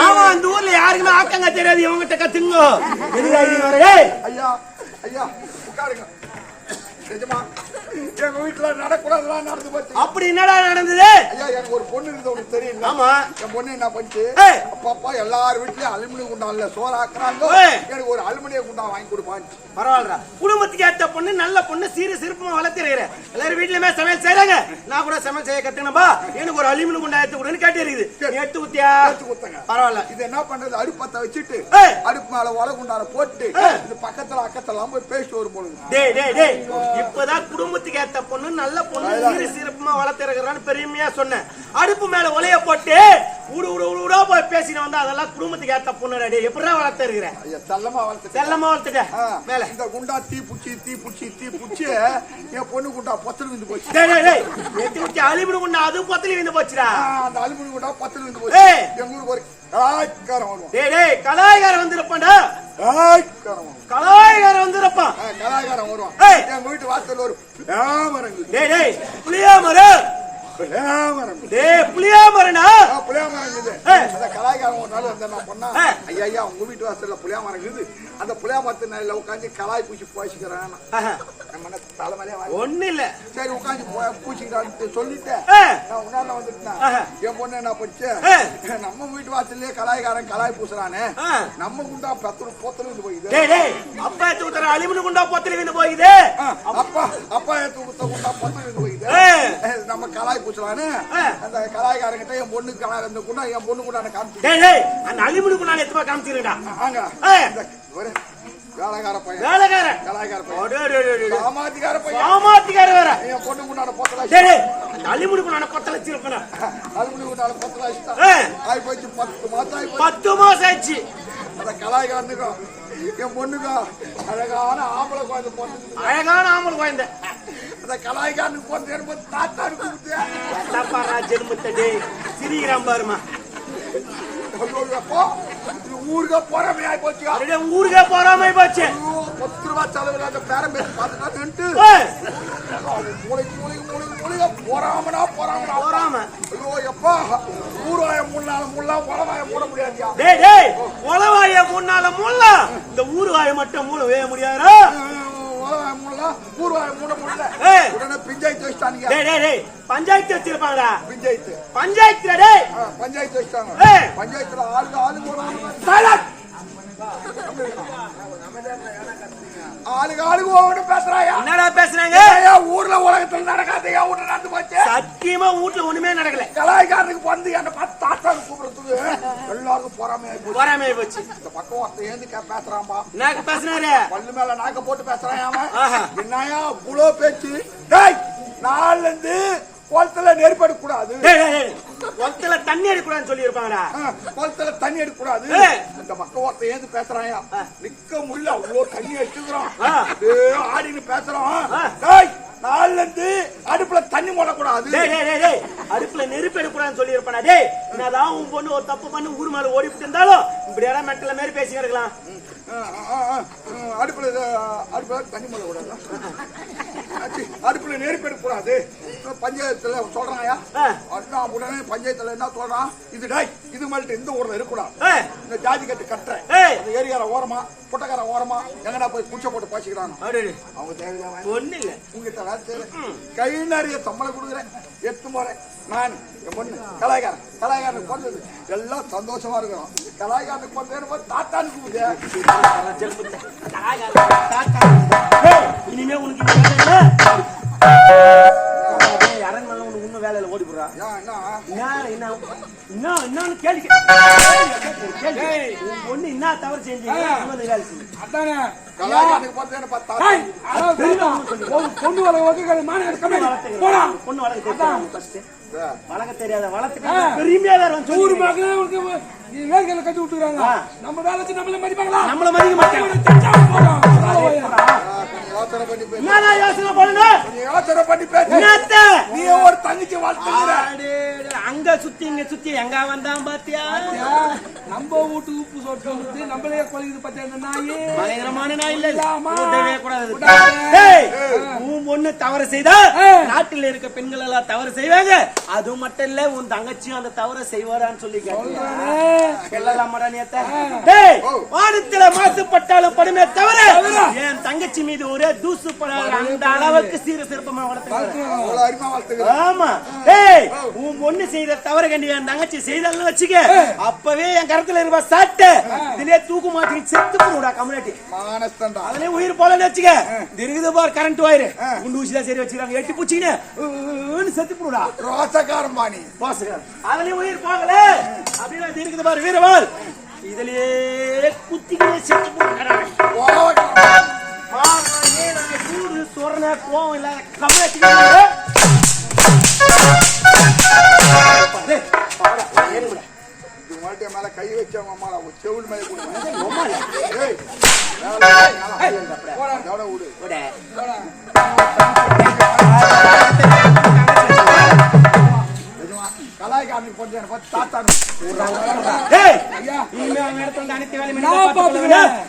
ஆமா அந்த ஊர்ல யாருக்குமே ஆக்கங்க தெரியாது. இவங்கிட்ட கத்துங்க. ஐயா ஐயா உட்காருங்க. நிஜமா எங்க வீட்டுல நடக்கூடாதுலாம் நடந்து போச்சு அப்படி என்னடா நடந்தது? ஐயா எனக்கு ஒரு பொண்ணு இருந்தது உனக்கு தெரியுங்களா ஆமா. என் பொண்ணு என்ன பண்ணிச்சு. அப்பப்பா எல்லார் வீட்லயும் அலுமினிய குண்டான்ல சோறு ஆக்குறாங்க. ஏய். எனக்கு ஒரு அலுமினிய குண்டான் வாங்கி கொடுப்பான்னு பரவாயில்லடா. குடும்பத்துக்கு ஏத்த பொண்ணு நல்ல பொண்ணு சீர சிறப்புமா வளர்த்துறீங்க எல்லாரும் வீட்லயுமே சமையல் செய்றாங்க. நான் கூட சமையல் செய்ய கத்துனப்பா எனக்கு ஒரு அலுமினியம் குண்டா எடுத்து கொடுன்னு கேட்டு இருக்குது எடுத்து ஊத்தியா எடுத்து கொடுத்தங்க. பரவாயில்ல. இது என்ன பண்றது? அடுப்பத்தை வச்சுட்டு. அடுப்பு மேல ஒலை குண்டான போட்டு. இது பக்கத்துல அக்கத்தெல்லாம் போய் பேசிட்டு வரும் பொழுது டேய் டேய் டேய். இப்பதான் குடும்பத்துக்கு ஏத்த பொண்ணு நல்ல பொண்ணு சீர சிறப்புமா வளர்த்துறேன்னு பெருமையா சொன்னேன். அடுப்பு மேல ஒலைய போட்டு உடு உடு உடு உடா போய் பேசின வந்தா அதெல்லாம் குடும்பத்துக்கு ஏத்த பொண்ணு டேய். எப்படிடா வளர்த்து இருக்கிற? செல்லமா வளர்த்து செல்லமா வளர்த்துட்ட. மேல. இந்த குண்டா தீ புச்சி தீ புச்சி தீ புச்சி என் பொண்ணு குண்டா பத்து விந்து போச்சு. டேய் டேய் டேய். எத்தி ஊத்தி அலிமிடு குண்டா அது பொத்தலி வந்து போச்சுடா. அந்த அலுமினிய குண்டா பத்து விந்து போச்சு. எங்க ஊருக்கு ஒரு கலாய்க்காரன் வருவான். டேய் டேய் வந்திருப்பான்டா. கலாய்க்காரன் வருவான். கலாய்காரன் வந்திருப்பான். ஆ, கலாய்க்காரன் வருவான். எங்க வீட்டு வாசல்ல ஒரு வியாமரங்கு டேய் டேய் புளியாமரம் வியாமரம் டேய் புளியாமரனா புளியாமரம் இருக்குது. அந்த கலாய்க்காரன் ஒரு நாள் வந்து நான் பண்ணா. ஐயா ஐயா உங்க வீட்டு வாசல்ல புளியாமரம் இருக்குது அந்த புளியாமரத்து நிலையில உட்காந்து கலாய் பூச்சி பூசிக்கிறான் ஆஹா. நம்ம தலைமையிலே ஒண்ணு இல்ல சரி உட்காந்து பூச்சிக்கிறான்னு சொல்லிட்டேன் ஏய். நான் உன்னால வந்துட்டேன். என் பொண்ணு என்ன ஏய். நம்ம வீட்டு வாசல்லே கலாய்காரன் கலாய் பூசுறானே. நம்ம குண்டா பத்து பொத்தல் போயிது டேய் டேய் அப்பா எடுத்து குண்டா பொத்தலி வந்து போகுது ஆ, அப்பா அப்பா எடுத்து குண்டா பொத்தல் போயிது ஏய். ஏய், நம்ம கலாய் பூசலான்னு ஆ. அந்த கலாய்காரங்கிட்ட என் பொண்ணு கலாய் அந்த குண்டா என் பொண்ணு குண்டான காமிச்சு அந்த அலிமிடு குண்டா எத்துமா காமிச்சிருடா ஆங்க வேலைக்கார பையன். வேலைக்காரன். கலாய்கார பையன். சாமாத்திகார பையன். சாமாத்திக்கார வேற. என் பொண்ணு குண்டான பொத்தலா டேய் அந்த அலிமிடு குண்டா பொத்தல வச்சிருப்பேன்? அலுமினி குண்டான பொத்தலா ஏய். ஆகி போச்சு பத்து மாசம் போச்சு பத்து மாசம் ஆச்சு அந்த கலாய்காரனுக்கும் என் பொண்ணுக்கும் அழகான ஆம்பளை குழந்தை பொண்ணு அழகான ஆம்பளை குழந்தை. அந்த கலாய்காரனுக்கு பொண்ணு எடுத்து தாத்தாருக்கு கொடுத்து தப்பாரா ஜென்மத்தை டேய் சிரிக்கிறான் பாருமா ஊருக்கே போறாமே ஆகி போச்சு அப்படியே ஊருக்கே போறாம போச்சு பத்து ரூபா செலவில் அந்த பேரம் பேசி பார்த்துட்டு ஏய், மூளை மூளை மூளை மூளையா போறாமனா போறாமனா. போறாம. ஐயோ எப்பா ஊர்வாயம் முன்னால முள்ளா மூட முடியாதியா? டேய் டேய் உளவாய முன்னால முள்ளா இந்த ஊரு வாய மட்டும் மூணு வே முடியாதா உலவாயம் முள்ளா ஊர்வாயம் மூட முடியல. உடனே பிஞ்சாயத்து வச்சுட்டானுங்க. பஞ்சாயத்து வச்சிருப்பாங்கடா. பிஞ்சாயத்து. ஆ, பஞ்சாயத்து வச்சுட்டாங்க. பஞ்சாயத்துல ஆளுக்கு ஆளுக்கு ஒரு ஆளு ஆளுக்கு ஆளுக்கு ஒவ்வொன்று பேசுறாயா? என்னடா பேசுறாங்க? ஐயா, ஊர்ல உலகத்துல நடக்காதையா ஒண்ணு நடந்து போச்சு. சத்தியமா வீட்டுல ஒண்ணுமே நடக்கல. கலாய்காரனுக்கு வந்து என்ன பார்த்து தாத்தான்னு கூப்பிடுறதுக்கு எல்லாருக்கும் போறாமே போச்சு. போறாம போச்சு. இந்த பக்கம் ஒருத்தன் ஏந்து பேசுறான்பா. என்ன பேசுனாரு பல்லு மேல நாக்க போட்டு பேசுறான் அவன். என்னையா புலோ பேச்சு? டேய் நாள்ல இருந்து குளத்துல நெருப்பு எடுக்க கூடாது டேய் டேய் டேய் குளத்துல தண்ணி அடிக்கூடாதுன்னு சொல்லி இருப்பாங்கடா குளத்துல தண்ணி எடுக்க கூடாது ஏய். இந்த பக்கம் ஒருத்தன் ஏந்து பேசுறாயா? நிக்க முடியல அவ்வளோ தண்ணி எடுத்துக்கிறோம். ஆ. ஆடின்னு பேசுறோம். நாள்ல இருந்து அடுப்புல தண்ணி டேய் அடுப்புல நெருப்பு எடுக்கூடாதுன்னு சொல்லி இருப்பானா டேய் என்னதான் உன் பொண்ணு ஒரு தப்பு பண்ணி ஊர் மேல ஓடிவிட்டு இருந்தாலும் இப்படி எல்லாம் மெட்டல மாதிரி பேசி இருக்கலாம். அடுப்புல அடுப்புல தண்ணி போட கூடாது ஆச்சி, அடுப்புல நெருப்பு எடுக்க கூடாது பஞ்சாயத்துல சொல்றாயா. அதான் உடனே பஞ்சாயத்துல என்ன சொல்றான்? இது டேய் இது மாதிரி இந்த ஊர்ல ஏய் இந்த ஜாதி கட்டு கட்டுறேன் இந்த ஏரியால ஓரமா புட்டக்கார ஓரமா எங்கடா போய் குச்சை போட்டு பாய்ச்சிக்கிறாங்க அவங்க தேவையான ஒண்ணு இல்ல. உங்ககிட்ட வேலை கை நிறைய சம்பளம் கொடுக்குறேன். எட்டு முறை நான் என் பொண்ணு கலாய்காரன் கலாய்காரனுக்கு பிறந்தது. எல்லாம் சந்தோஷமா இருக்கிறோம். கலாய்காரனுக்கு பிறந்தது தாத்தானுக்கு இனிமே உனக்கு என்ன என்ன என்ன என்னன்னு கேள்வி கேள்வி. பொண்ணு என்ன தவறு செஞ்சீங்க அதானே. பொண்ணு வளர்க்க தெரியாது வளர்த்துட்டு. பெருமையா கட்டி விட்டுக்கிறாங்க. ஆ. நம்ம வேலை நம்மள மதிப்பாங்களா? நம்மள மதிக்க மாட்டாங்க. யோசனை பண்ணி யோசனை பேசு. நீ ஒரு தங்கச்சி அடே, அங்க சுத்தி இங்க சுத்தி. எங்க வந்தான் பாத்தியா? நம்ம வீட்டு உப்பு சொட்டு வந்து நம்மளே கொலைக்குது பத்தியா நாயி? பயங்கரமான நாய். கூடாது உன் பொண்ணு தவறு செய்தா. நாட்டில் இருக்க பெண்கள் எல்லாம் தவறு செய்வாங்க. அது மட்டும் இல்ல உன் தங்கச்சியும் அந்த தவறை செய்வாரான்னு சொல்லி வானத்துல மாசுபட்டாலும் படுமே தவிர என் தங்கச்சி மீது ஒரே தூசு அந்த அளவுக்கு சீர சிறப்பமா வளர்த்து ஆமா. டேய் உன் பொண்ணு செய்த தவற கண்டி என் தங்கச்சி செய்தாலும் வச்சுக்க. அப்பவே என் கரத்துல இருப்ப சாட்ட. இதுலயே தூக்கு மாட்டி செத்து போடுடா கம்யூனிட்டி அதுலயே உயிர் போலன்னு வச்சுக்க. இருக்குது பார் கரண்ட் வயிறு குண்டு ஊசி தான் சரி வச்சுக்கிறாங்க. எட்டி பூச்சின்னு செத்து போடுடா. ரோசக்காரன் பாணி போசுங்க அதுலயும் உயிர் போகல. அப்படின்னு இருக்குது பாரு வீரவாள். இதுலயே குத்திக்கிட்டே செத்து போடுறா கோவக்காரன் சூடு சொரண கோவம் இல்லாத மாட்டிய மேல கை வச்சவங்க செவுள் மேல கொடுங்க வந்து அனைத்து வேலையும்